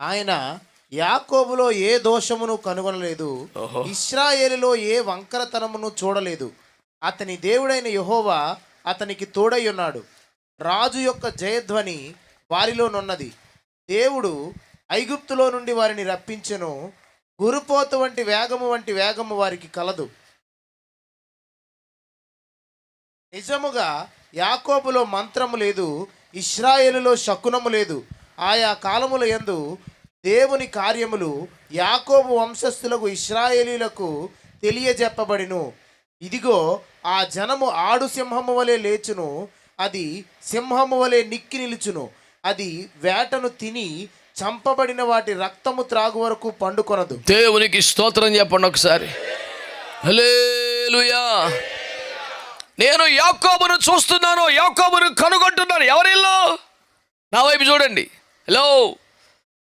ఆయన యాకోబులో ఏ దోషమును కనుగొనలేదు. ఇస్రాయేలులో ఏ వంకరతనమును చూడలేదు. అతని దేవుడైన యెహోవా అతనికి తోడై ఉన్నాడు. రాజు యొక్క జయధ్వని వారిలోనున్నది. దేవుడు ఐగుప్తులో నుండి వారిని రప్పించెను. గురుపోతు వంటి వేగము వంటి వేగము వారికి కలదు. నిజముగా యాకోబులో మంత్రము లేదు ఇస్రాయేలులో శకునము లేదు. ఆయా కాలముల యందు దేవుని కార్యములు యాకోబు వంశస్థులకు ఇస్రాయేలీలకు తెలియజెప్పబడిను. ఇదిగో ఆ జనము ఆడు సింహము వలె లేచును అది సింహము వలె నిక్కి నిలుచును అది వేటను తిని చంపబడిన వాటి రక్తము త్రాగు వరకు పండుకొనదు. దేవునికి స్తోత్రం చెప్పండి ఒకసారి. నేను యాకోబును చూస్తున్నాను యాకోబును కనుగొంటున్నాను. ఎవరిల్లో? నా వైపు చూడండి. Hello